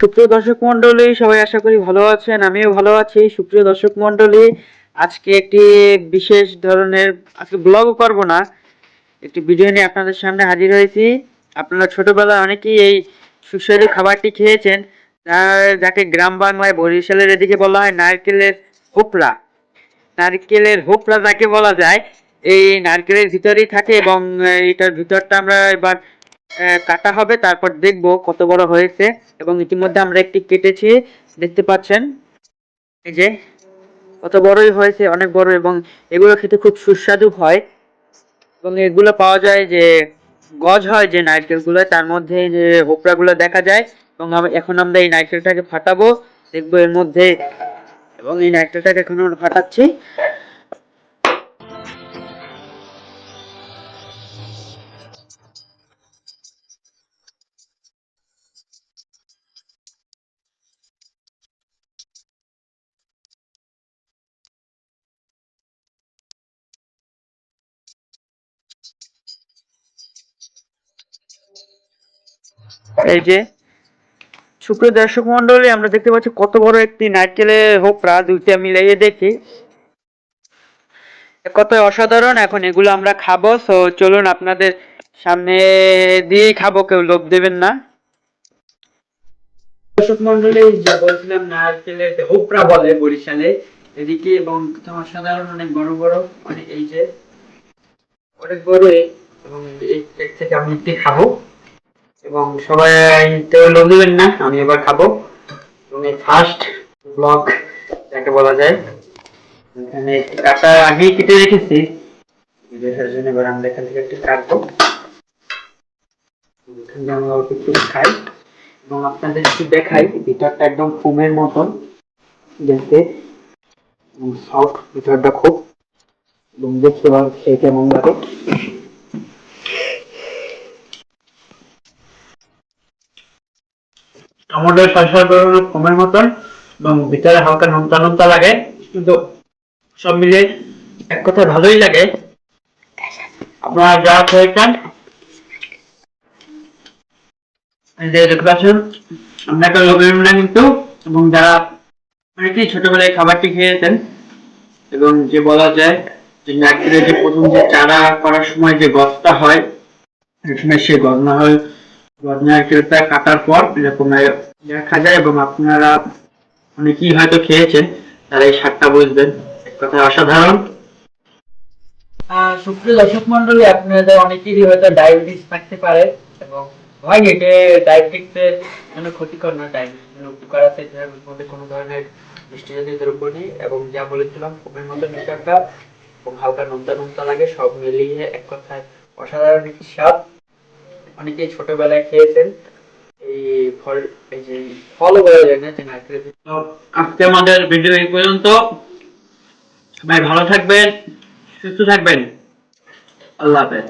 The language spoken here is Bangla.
সুপ্রিয় দর্শক মন্ডলী সবাই আশা করি ভালো আছেন, আমিও ভালো আছি। সুপ্রিয় দর্শক মন্ডলী আজকে একটি বিশেষ ধরনের, আজকে ব্লগও করব না, একটি ভিডিও নিয়ে আপনাদের সামনে হাজির হয়েছি। আপনারা ছোটবেলায় অনেকেই এই সুস্বাদু খাবারটি খেয়েছেন যাকে গ্রাম বাংলায় বরিশালের এদিকে বলা হয় নারকেলের হোপরা নারকেলের হোপরা যাকে বলা যায়, এই নারকেলের ভিতরেই থাকে এবং এটার ভিতরটা আমরা এবার কাটা হবে, তারপর দেখব কত বড় হয়েছে। এবং ইতিমধ্যে আমরা একটি কেটেছি, দেখতে পাচ্ছেন? এই যে, কত বড়ই হয়েছে, অনেক বড়, এবং এগুলো খেতে খুব সুস্বাদু হয়। এবং এগুলো পাওয়া যায় যে, গজ হয় যে নারকেলগুলো, তার মধ্যে যে হোপড়াগুলো দেখা যায়। এবং এখন আমরা এই নারকেলটাকে ফাটাবো, দেখব এর মধ্যে। এবং এই নারকেলটাকে এখন আমরা ফাটাচ্ছি। এই যে, সুপ্রিয় দর্শক মন্ডলী, আমরা দেখতে পাচ্ছি কত বড় একটি নারকেলের হোপড়া দুইটা মিলাইয়ে দেখি। কত অসাধারণ, এখন এগুলো আমরা খাব। তো চলুন আপনাদের সামনে দিয়েই খাব, কেউ লোভ দেবেন না। দর্শক মন্ডলী যা বলছিলাম নারকেলের হোপড়া বলে বরিশালে। এদিকে এবং অসাধারণ, অনেক বড় বড়, অনেক এই যে, অনেক বড়, এবং এর থেকে আমি একটি খাব। এবং সবাই তো লোভ দিবেন না, আমি এবার খাব। এবং এই ফার্স্ট ব্লগ যাকে বলা যায়, এখানে কাটা আগেই কেটে রেখেছি। দেখার জন্য এবার আমরা এখান থেকে একটু কাটবো। এখান থেকে আমরা অল্প একটু খাই। এবং আপনাদের একটু দেখাই, ভিতরটা একদম ফোমের মতন। দেখতে সফট ভিতরটা খুব। এবং দেখতে পাবেন খেয়ে কেমন লাগে। টমেটোর শসা বেরোনো কমের মতন এবং ভিতরে হালকা নোনতা নোনতা লাগে, কিন্তু সব মিলে এক কথায় ভালোই লাগে। আপনারা যা লোকের কিন্তু, এবং যারা অনেকেই ছোটবেলায় খাবারটি খেয়েছেন, এবং যে বলা যায় যে নারকেলের যে প্রথম যে চারা করার সময় যে গছটা হয় এখানে সে গজনা হয় গজনা কাটার পর এরকম দেখা যায় এবং আপনারা অনেকেই হয়তো খেয়েছেন, তারা এই স্বাদটা বুঝবেন। অসাধারণ। সুপ্রিয় দর্শক মন্ডলী আপনাদের অনেকেরই হয়তো ডায়াবেটিস থাকতে পারে এবং হয় এটা ক্ষতিকর না ডায়াবেটিসের উপকার আছে মধ্যে কোনো ধরনের মিষ্টি জাতীয় দ্রব্য নেই এবং যা বলেছিলাম মতো এবং হালকা নোনতা নোনতা লাগে, সব মিলিয়ে এক কথায় অসাধারণ একটি স্বাদ। অনেকেই ছোটবেলায় খেয়েছেন? এই ফল, এই যে ফল বলা যায় না যে আজকে আমাদের ভিডিও এই পর্যন্ত। সবাই ভালো থাকবেন, সুস্থ থাকবেন। আল্লাহ হাফেজ।